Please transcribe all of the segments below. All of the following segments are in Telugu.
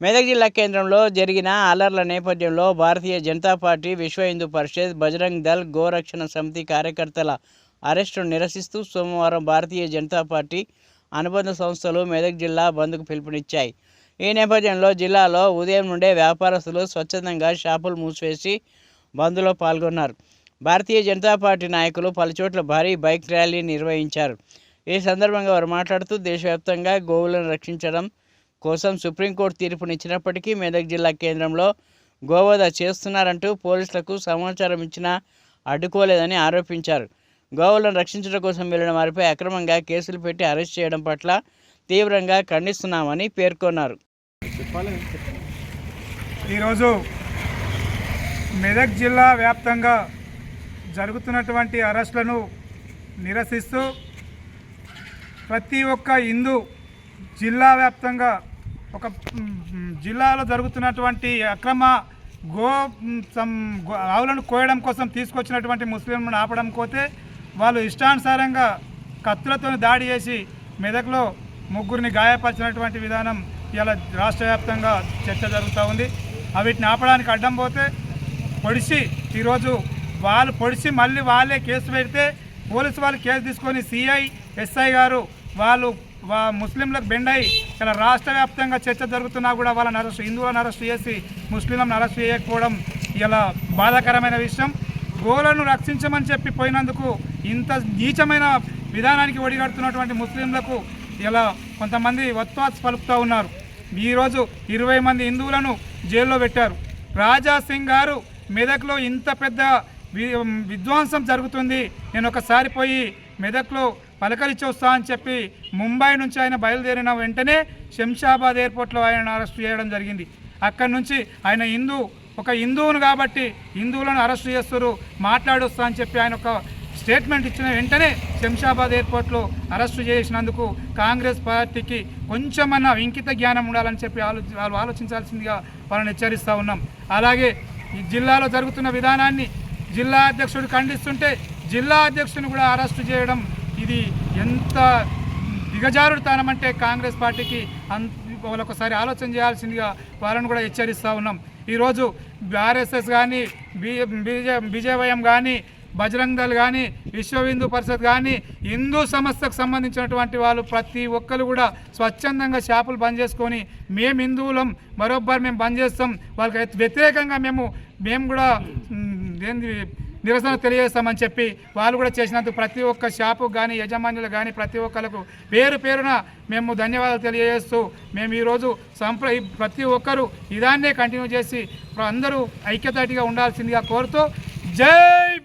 మెదక్ జిల్లా కేంద్రంలో జరిగిన అల్లర్ల నేపథ్యంలో భారతీయ జనతా పార్టీ విశ్వ హిందూ పరిషత్ బజరంగ్ దళ్ గోరక్షణ సమితి కార్యకర్తల అరెస్టును నిరసిస్తూ సోమవారం భారతీయ జనతా పార్టీ అనుబంధ సంస్థలు మెదక్ జిల్లా బంద్కు పిలుపునిచ్చాయి. ఈ నేపథ్యంలో జిల్లాలో ఉదయం నుండే వ్యాపారస్తులు స్వచ్ఛందంగా షాపులు మూసివేసి బంద్లో పాల్గొన్నారు. భారతీయ జనతా పార్టీ నాయకులు పలుచోట్ల భారీ బైక్ ర్యాలీ నిర్వహించారు. ఈ సందర్భంగా వారు మాట్లాడుతూ దేశవ్యాప్తంగా గోవులను రక్షించడం కోసం సుప్రీంకోర్టు తీర్పునిచ్చినప్పటికీ మెదక్ జిల్లా కేంద్రంలో గోవధ చేస్తున్నారంటూ పోలీసులకు సమాచారం ఇచ్చినా అడ్డుకోలేదని ఆరోపించారు. గోవులను రక్షించడం కోసం వెళ్ళిన వారిపై అక్రమంగా కేసులు పెట్టి అరెస్ట్ చేయడం పట్ల తీవ్రంగా ఖండిస్తున్నామని పేర్కొన్నారు. ఈరోజు మెదక్ జిల్లా వ్యాప్తంగా జరుగుతున్నటువంటి అరెస్టులను నిరసిస్తూ ప్రతి ఒక్క హిందూ జిల్లా వ్యాప్తంగా ఒక జిల్లాలో జరుగుతున్నటువంటి అక్రమ గో సం గో- ఆవులను కోయడం కోసం తీసుకొచ్చినటువంటి ముస్లింలను ఆపడం పోతే వాళ్ళు ఇష్టానుసారంగా కత్తులతో దాడి చేసి మెదక్లో ముగ్గురిని గాయపరిచినటువంటి విధానం ఇలా రాష్ట్ర వ్యాప్తంగా చర్చ జరుగుతూ ఉంది. వీటిని ఆపడానికి అడ్డం పోతే పొడిచి ఈరోజు వాళ్ళు పొడిచి మళ్ళీ వాళ్ళే కేసు పెడితే పోలీసు వాళ్ళు కేసు తీసుకొని సిఐ ఎస్ఐ గారు వాళ్ళు ముస్లింలకు బెండై ఇలా రాష్ట్ర వ్యాప్తంగా చర్చ జరుగుతున్నా కూడా వాళ్ళని అరెస్ట్ హిందువులను అరెస్ట్ చేసి ముస్లింలను అరెస్ట్ చేయకపోవడం ఇలా బాధాకరమైన విషయం. గోలను రక్షించమని చెప్పి పోయినందుకు ఇంత నీచమైన విధానానికి ఒడిగడుతున్నటువంటి ముస్లింలకు ఇలా కొంతమంది వత్వాస్ పలుకుతూ ఉన్నారు. ఈరోజు ఇరవై మంది హిందువులను జైల్లో పెట్టారు. రాజా సింగ్ గారు మెదక్లో ఇంత పెద్ద వి- విధ్వంసం జరుగుతుంది. నేను ఒకసారి పోయి మెదక్లో పలకరించి వస్తా అని చెప్పి ముంబై నుంచి ఆయన బయలుదేరిన వెంటనే శంషాబాద్ ఎయిర్పోర్ట్లో ఆయన అరెస్ట్ చేయడం జరిగింది. అక్కడి నుంచి ఆయన హిందూ ఒక హిందువును కాబట్టి హిందువులను అరెస్ట్ చేస్తారు మాట్లాడొస్తా అని చెప్పి ఆయన ఒక స్టేట్మెంట్ ఇచ్చిన వెంటనే శంషాబాద్ ఎయిర్పోర్ట్లో అరెస్టు చేసినందుకు కాంగ్రెస్ పార్టీకి కొంచెమన్నా ఇంకిత జ్ఞానం ఉండాలని చెప్పి ఆలో వాళ్ళు ఆలోచించాల్సిందిగా వాళ్ళని హెచ్చరిస్తూ ఉన్నాం. అలాగే ఈ జిల్లాలో జరుగుతున్న విధానాన్ని జిల్లా అధ్యక్షుడు ఖండిస్తుంటే జిల్లా అధ్యక్షుని కూడా అరెస్టు చేయడం ఇది ఎంత దిగజారుడుతనం అంటే కాంగ్రెస్ పార్టీకి అన్ వాళ్ళు ఒకసారి ఆలోచన చేయాల్సిందిగా వాళ్ళని కూడా హెచ్చరిస్తూ ఉన్నాం. ఈరోజు ఆర్ఎస్ఎస్ కానీ బీ బీజే బీజేవైఎం కానీ బజరంగ్ దళ్ కానీ విశ్వ హిందూ పరిషత్ కానీ హిందూ సంస్థకు సంబంధించినటువంటి వాళ్ళు ప్రతి ఒక్కరు కూడా స్వచ్ఛందంగా షాపులు బంద్ చేసుకొని మేము హిందువులం మరొబ్బరు మేము బంద్ చేస్తాం. వాళ్ళకి వ్యతిరేకంగా మేము మేము కూడా ఏంది నిరసన తెలియజేస్తామని చెప్పి వాళ్ళు కూడా చేసినందుకు ప్రతి ఒక్క షాపు కానీ యజమానులు కానీ ప్రతి ఒక్కరికి పేరు పేరున మేము ధన్యవాదాలు తెలియజేస్తూ మేము ఈరోజు సంప్ర ప్రతి ఒక్కరూ ఇదాన్నే కంటిన్యూ చేసి అందరూ ఐక్యతాటిగా ఉండాల్సిందిగా కోరుతూ జై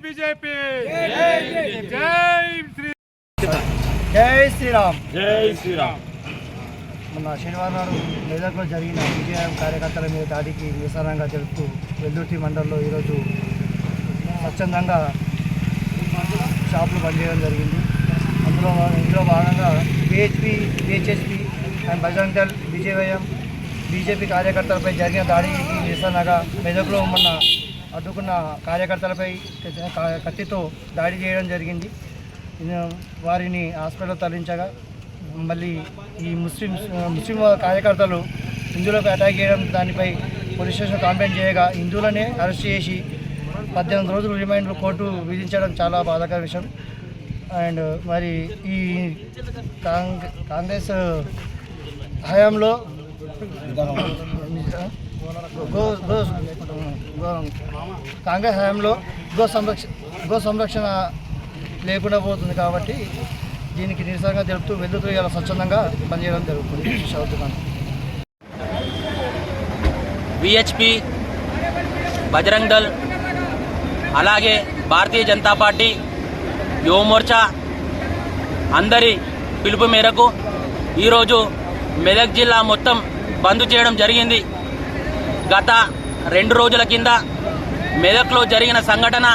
బీజేపీ! జై శ్రీ జై శ్రీరామ్! జై శ్రీరామ్! మొన్న శనివారం నాడు మెదక్లో జరిగిన విజయం కార్యకర్తల మీద దాడికి నిరసనంగా తెలుపుతూ వెల్దుర్తి మండలంలో ఈరోజు స్వచ్ఛందంగా షాపులు పనిచేయడం చేయడం జరిగింది. అందులో ఇందులో భాగంగా BHP బిహెచ్ఎస్పి and Bajrang Dal B J Y M B J P కార్యకర్తలపై జరిగిన దాడికి నిరసనగా మెదక్లో మొన్న అడ్డుకున్న కార్యకర్తలపై కత్తితో దాడి చేయడం జరిగింది. వారిని హాస్పిటల్ తరలించగా మళ్ళీ ఈ ముస్లిం ముస్లిం కార్యకర్తలు హిందువులకు అటాక్ చేయడం దానిపై పోలీస్ స్టేషన్ కంప్లైంట్ చేయగా హిందువులనే అరెస్ట్ చేసి పద్దెనిమిది రోజులు రిమైండ్ కోర్టు విధించడం చాలా బాధాకర విషయం. అండ్ మరి ఈ కాంగ్రెస్ హయాంలో గో గో కాంగ్రెస్ హయాంలో గో సంరక్ష గో సంరక్షణ లేకుండా పోతుంది కాబట్టి దీనికి నిరసనగా తెలుపుతూ వెళ్తూ ఇలా స్వచ్ఛందంగా పనిచేయడం జరుగుతుంది. చదువుతున్నాను విహెచ్పి బజరంగ్ దళ్ అలాగే భారతీయ జనతా పార్టీ యువమోర్చా అందరి పిలుపు మేరకు ఈరోజు మెదక్ జిల్లా మొత్తం బంద్ చేయడం జరిగింది. గత రెండు రోజుల కింద మెదక్లో జరిగిన సంఘటన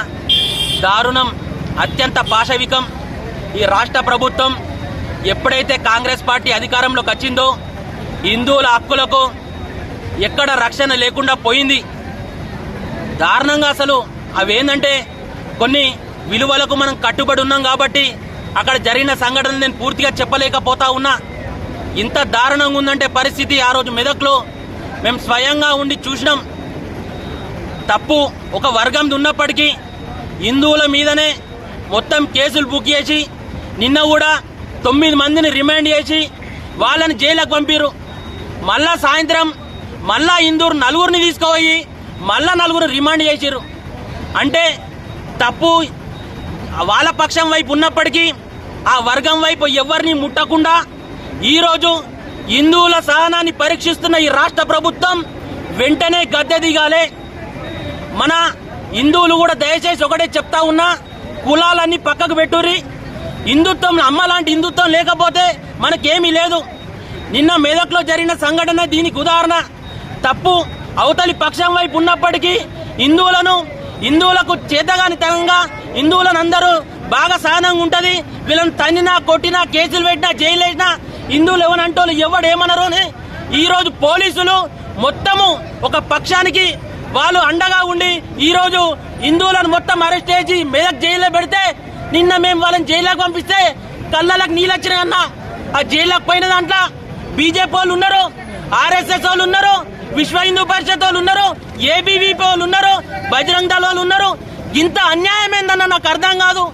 దారుణం అత్యంత పాశవికం. ఈ రాష్ట్ర ప్రభుత్వం ఎప్పుడైతే కాంగ్రెస్ పార్టీ అధికారంలోకి వచ్చిందో హిందువుల హక్కులకు ఎక్కడ రక్షణ లేకుండా పోయింది. దారుణంగా అసలు అవేంటంటే కొన్ని విలువలకు మనం కట్టుబడి ఉన్నాం కాబట్టి అక్కడ జరిగిన సంఘటన నేను పూర్తిగా చెప్పలేకపోతా ఉన్నా. ఇంత దారుణంగా ఉందంటే పరిస్థితి ఆ రోజు మెదక్లో మేము స్వయంగా ఉండి చూసినాం. తప్పు ఒక వర్గం ఉన్నప్పటికీ హిందువుల మీదనే మొత్తం కేసులు బుక్ చేసి నిన్న కూడా తొమ్మిది మందిని రిమాండ్ చేసి వాళ్ళని జైలకు పంపిరు మళ్ళా సాయంత్రం మళ్ళా ఇందూరు నలుగురిని తీసుకుపోయి మళ్ళా నలుగురు రిమాండ్ చేసిరు అంటే తప్పు వాళ్ళ పక్షం వైపు ఉన్నప్పటికీ ఆ వర్గం వైపు ఎవరిని ముట్టకుండా ఈరోజు హిందువుల సహనాన్ని పరీక్షిస్తున్న ఈ రాష్ట్ర ప్రభుత్వం వెంటనే గద్దె దిగాలే. మన హిందువులు కూడా దయచేసి ఒకటే చెప్తా ఉన్నా కులాలన్నీ పక్కకు పెట్టుర్రి. హిందుత్వం అమ్మ లాంటి హిందుత్వం లేకపోతే మనకేమీ లేదు. నిన్న మెదక్లో జరిగిన సంఘటన దీనికి ఉదాహరణ. తప్పు అవతలి పక్షం వైపు ఉన్నప్పటికీ హిందువులను హిందువులకు చేతగాని తనంగా హిందువులను అందరూ బాగా సహనంగా ఉంటది. వీళ్ళని తన్నినా కొట్టినా కేసులు పెట్టినా జైలు వేసినా హిందువులు ఎవరంటోళ్ళు ఎవడేమనరు అని ఈ రోజు పోలీసులు మొత్తము ఒక పక్షానికి వాళ్ళు అండగా ఉండి ఈ రోజు హిందువులను మొత్తం అరెస్ట్ చేసి మెదక్ జైల్లో పెడితే నిన్న మేము వాళ్ళని జైల్లోకి పంపిస్తే కళ్ళలకు నీళ్ళు వచ్చినాయన్న ఆ జైల్లోకి పోయిన దాంట్లో బీజేపీ వాళ్ళు ఉన్నారు ఆర్ఎస్ఎస్ వాళ్ళు ఉన్నారు విశ్వ హిందూ పరిషత్ వాళ్ళు ఉన్నారు ఏబీవీపీ వాళ్ళు ఉన్నారు బజరంగ్ దళ వాళ్ళు ఉన్నారు. ఇంత అన్యాయం ఏందన్న నాకు అర్థం కాదు.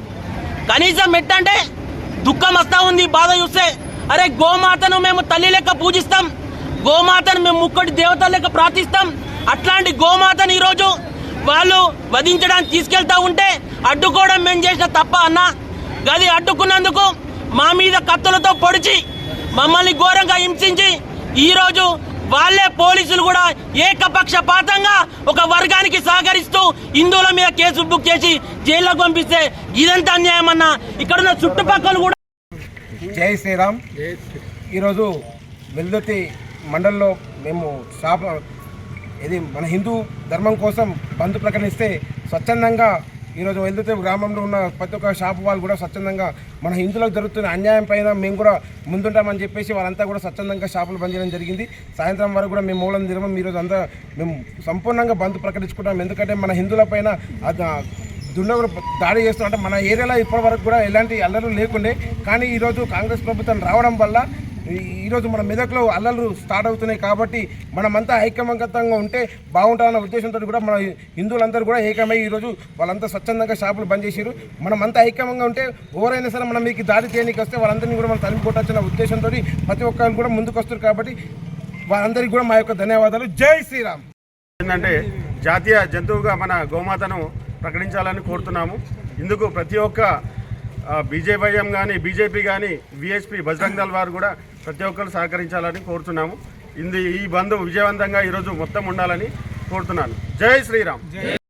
కనీసం ఎట్టంటే దుఃఖం వస్తా ఉంది బాధ చూస్తే. అరే గోమాతను మేము తల్లి లెక్క పూజిస్తాం. గోమాతను మేము ముక్కటి దేవతల లెక్క ప్రార్థిస్తాం. అట్లాంటి గోమాతను ఈరోజు వాళ్ళు వధించడానికి తీసుకెళ్తా ఉంటే అడ్డుకోవడం మేము చేసిన తప్ప అన్న. గది అడ్డుకున్నందుకు మా మీద కత్తులతో పొడిచి మమ్మల్ని ఘోరంగా హింసించి ఈరోజు వాళ్ళే పోలీసులు కూడా ఏకపక్షపాతంగా ఒక వర్గానికి సహకరిస్తూ హిందువుల మీద కేసు బుక్ చేసి జైల్లోకి పంపిస్తే ఇదంతా అన్యాయం అన్న ఇక్కడున్న చుట్టుపక్కల కూడా జై శ్రీరామ్. ఈరోజు వెల్దుర్తి మండలంలో మేము షాప్ ఇది మన హిందూ ధర్మం కోసం బంద్ ప్రకటిస్తే స్వచ్ఛందంగా ఈరోజు వెళ్తే గ్రామంలో ఉన్న ప్రతి ఒక్క షాపు వాళ్ళు కూడా స్వచ్ఛందంగా మన హిందువులకు జరుగుతున్న అన్యాయం పైన మేము కూడా ముందుంటామని చెప్పేసి వాళ్ళంతా కూడా స్వచ్ఛందంగా షాపులు బంద్ చేయడం జరిగింది. సాయంత్రం వరకు కూడా మేము మూలం నిర్మం ఈరోజు అంతా మేము సంపూర్ణంగా బంద్ ప్రకటించుకుంటాం. ఎందుకంటే మన హిందువుల పైన దుండగులు దాడి చేస్తున్నారు. అంటే మన ఏరియాలో ఇప్పటి వరకు కూడా ఎలాంటి అల్లర్లు లేకుండే. కానీ ఈరోజు కాంగ్రెస్ ప్రభుత్వం రావడం వల్ల ఈరోజు మన మెదక్లో అల్లలు స్టార్ట్ అవుతున్నాయి కాబట్టి మనమంతా ఐకమత్యంగా ఉంటే బాగుంటుందన్న ఉద్దేశంతో కూడా మన హిందువులందరూ కూడా ఏకమై ఈరోజు వాళ్ళంతా స్వచ్ఛందంగా షాపులు బంద్ చేశారు మనమంతా ఐకమంగా ఉంటే ఎవరైనా సరే మనం మీకు దాడి చేయడానికి వస్తే వాళ్ళందరినీ కూడా మనం తనిఖీ కొట్టచ్చిన ఉద్దేశంతో ప్రతి ఒక్కరు కూడా ముందుకు వస్తారు కాబట్టి వారందరికీ కూడా మా యొక్క ధన్యవాదాలు. జై శ్రీరామ్. ఏంటంటే జాతీయ జంతువుగా మన గోమాతను ప్రకటించాలని కోరుతున్నాము. ఇందుకు ప్రతి ఒక్క బీజేపీఎం కానీ బీజేపీ కానీ విహెచ్పి బజరంగ్ దళ్ వారు కూడా ప్రతి ఒక్కరు సహకరించాలని కోరుతున్నాము ఇది ఈ బంధు విజయవంతంగా ఈరోజు మొత్తం ఉండాలని కోరుతున్నాను. జై శ్రీరామ్.